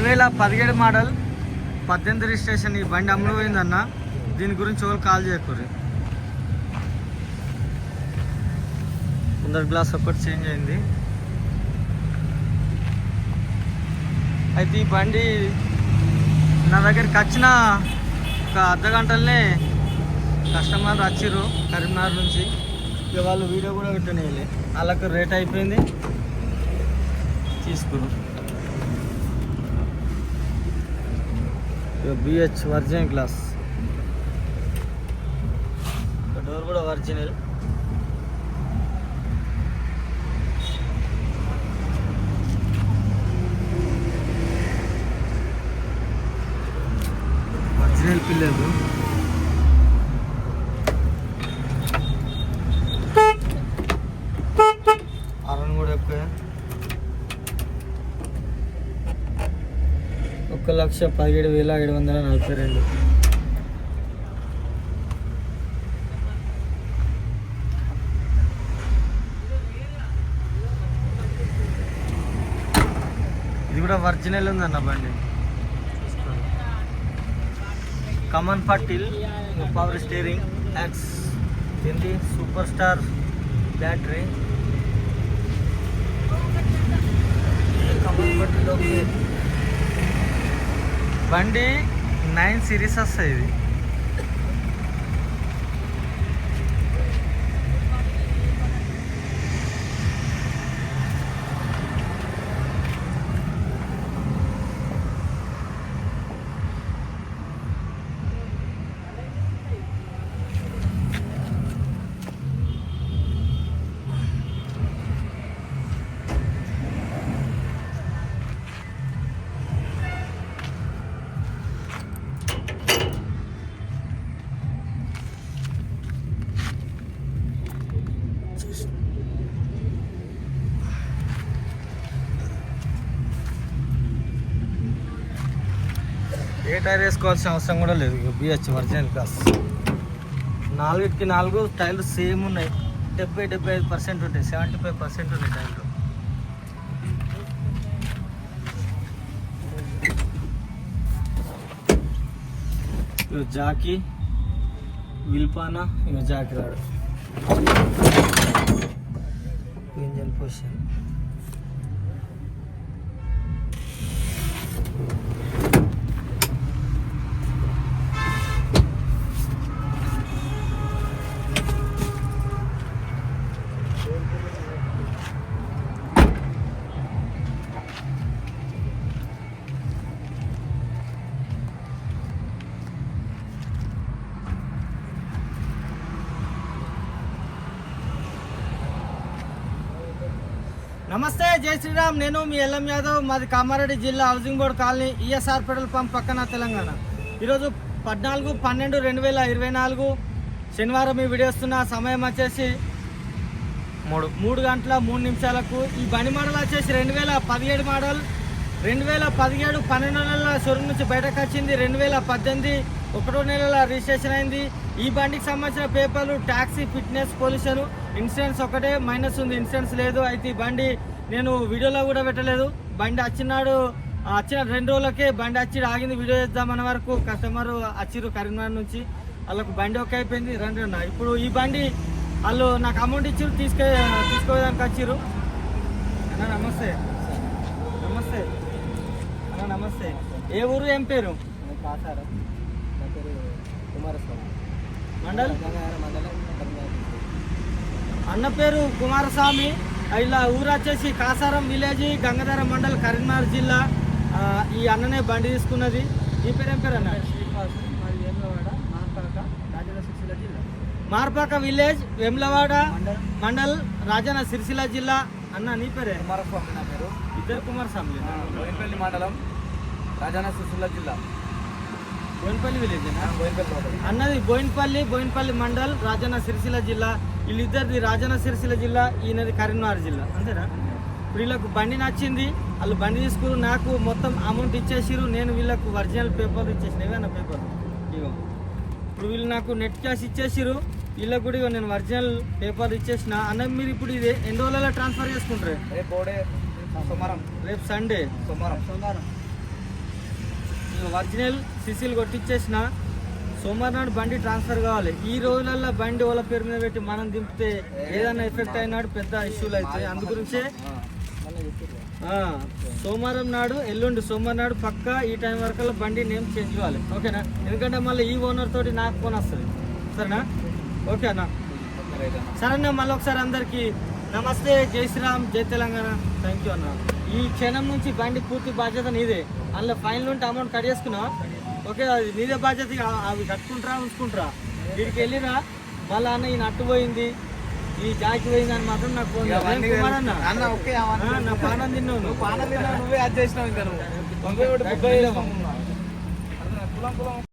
రెండు వేల పదిహేడు మోడల్ పద్దెనిమిది రిజిస్ట్రేషన్ ఈ బండి అమ్ముడు పోయిందన్న. దీని గురించి వాళ్ళు కాల్ చేయకూరి ముందర గ్లాస్ ఒకటి చేంజ్ అయింది. అయితే ఈ బండి నా దగ్గరికి వచ్చిన ఒక అర్ధ గంటలనే కస్టమర్ వచ్చిర్రు కరీంనగర్ నుంచి. ఇక వాళ్ళు వీడియో కూడా పెట్టనేయాలి. వాళ్ళకు రేట్ అయిపోయింది. తీసుకురు. బిహెచ్ వర్జిన్ గ్లాస్ డోర్ కూడా ఒరిజినల్ ఒరిజినల్ పిల్లలు ఒక లక్ష పదిహేడు వేల ఏడు వందల నలభై రెండు. ఇది కూడా ఒరిజినల్ ఉందన్న బండి. కమన్ పటిల్ పవర్ స్టీరింగ్ యాక్స్ ఏంటి? సూపర్ స్టార్ బ్యాటరీ కమన్ పటిల్ ఓకే బండి నైన్ సిరీస్ వస్తాయి ఇది టైర్ వేసుకోవాల్సిన అవసరం కూడా లేదు బిహెచ్ ఒరిజినల్ కాస్ నాలుగిటికి నాలుగు టైర్లు సేమ్ ఉన్నాయి డెబ్బై డెబ్బై ఐదు పర్సెంట్ ఉంటాయి సెవెంటీ ఫైవ్ పర్సెంట్ ఉన్నాయి టైర్లు ఇగో జాకీ విల్పానా ఇక జాకీ రాడు ఇంజన్ పొజిషన్ నమస్తే జై శ్రీరామ్. నేను మీ ఎల్ఎం యాదవ్. మాది కామారెడ్డి జిల్లా housing board colony ESR petrol pump పక్కన తెలంగాణ. ఈరోజు పద్నాలుగు పన్నెండు రెండు వేల ఇరవై నాలుగు శనివారం ఈ వీడియో వస్తున్న సమయం వచ్చేసి మూడు మూడు గంటల మూడు నిమిషాలకు. ఈ బండి మోడల్ వచ్చేసి రెండు వేల పదిహేడు మోడల్. రెండు వేల పదిహేడు పన్నెండు నెలల షోరూమ్ నుంచి బయటకు వచ్చింది. రెండు వేల పద్దెనిమిది ఒకటో నెలల రిజిస్ట్రేషన్ అయింది. ఈ బండికి సంబంధించిన పేపర్లు ట్యాక్సీ ఫిట్నెస్ పొల్యూషన్ ఇన్సూరెన్స్ ఒకటే మైనస్ ఉంది ఇన్సూరెన్స్ లేదు. అయితే ఈ బండి నేను వీడియోలో కూడా పెట్టలేదు. బండి వచ్చినాడు వచ్చిన రెండు రోజులకే బండి వచ్చి ఆగింది. వీడియో చేద్దామన్న వరకు కస్టమర్ వచ్చిర్రు కరీంనగర్ నుంచి. వాళ్ళకు బండి ఒకే అయిపోయింది రెండు ఇప్పుడు ఈ బండి వాళ్ళు నాకు అమౌంట్ ఇచ్చిర్రు తీసుకే తీసుకోవడానికి వచ్చిర్రు అన్న నమస్తే. నమస్తే. అన్న నమస్తే. ఏ ఊరు ఏం పేరు? కాసారం. నా పేరు కుమారస్వామి. మండల్? మండలం. అన్న పేరు కుమారస్వామి. ఇలా ఊరు వచ్చేసి కాసారం విలేజ్ గంగాధర మండల్ కరీంనగర్ జిల్లా. ఈ అన్ననే బండి తీసుకున్నది. ఈ పేరు ఏం పేరు అన్న? శ్రీనివాస్ మార్పాక విలేజ్ వెమ్లవాడ మండలం. రాజన్న సిరిసిల్ల జిల్లా. అన్న నీ పేరే? కుమారస్వామి నా పేరు. ఇద్దరు కుమారస్వామి. మండలం రాజన్న సిరిసిల్ల జిల్లా. బోయినపల్లి విలేజ్ అన్నది బోయినపల్లి బోయినపల్లి మండల్ రాజన్న సిరిసిల్ల జిల్లా. వీళ్ళిద్దరిది రాజన్న సిరిసిల్ల జిల్లా ఈయనది కరీంనగర్ జిల్లా. అంతేనా? ఇప్పుడు వీళ్ళకు బండి నచ్చింది వాళ్ళు బండి తీసుకురు నాకు మొత్తం అమౌంట్ ఇచ్చేసిరు నేను వీళ్ళకు ఒరిజినల్ పేపర్ ఇచ్చేసిన ఏమైనా పేపర్ ఇగో. ఇప్పుడు వీళ్ళు నాకు నెట్ క్యాష్ ఇచ్చేసిరు వీళ్ళకి కూడా నేను ఒరిజినల్ పేపర్ ఇచ్చేసిన. అన్న మీరు ఇప్పుడు ఇది ఎన్ని రోజులలో ట్రాన్స్ఫర్ చేసుకుంటారు? రేపు రేపు సండే సోమవారం. సోమవారం. ఒరిజినల్ సిసిల్ కొట్టించేసిన సోమవారం నాడు బండి ట్రాన్స్ఫర్ కావాలి. ఈ రోజులలో బండి వాళ్ళ పేరు మీద పెట్టి మనం దింపితే ఏదైనా ఎఫెక్ట్ అయినాడు పెద్ద ఇష్యూలు అవుతాయి. అందు గురించే సోమవారం నాడు ఎల్లుండి సోమవారం నాడు పక్కా ఈ టైం వరకు బండి నేమ్ చేంజ్ కావాలి. ఓకేనా? ఎందుకంటే మళ్ళీ ఈ ఓనర్ తోటి నాకు ఫోన్ వస్తుంది. సరేనా? ఓకేనా? సరేనా? మళ్ళీ ఒకసారి అందరికి నమస్తే జై శ్రీరామ్ జై తెలంగాణ. థ్యాంక్ యూ అన్న. ఈ క్షణం నుంచి బండి పూర్తి బాధ్యత నీదే. అందులో ఫైన్ ఉంటే అమౌంట్ కట్ చేసుకున్నా ఓకే అది నీదే బాధ్యత అవి కట్టుకుంటారా ఉంచుకుంటారా? వీడికి వెళ్ళిరా. మళ్ళీ అన్న ఈ నట్టు పోయింది. ఈ జాకి పోయింది అని మాత్రం నాకు ఫోన్ నా పానం తిన్నావు పానం తిన్నావు, నువ్వే అది చేసినావు ఇంకా నువ్వు.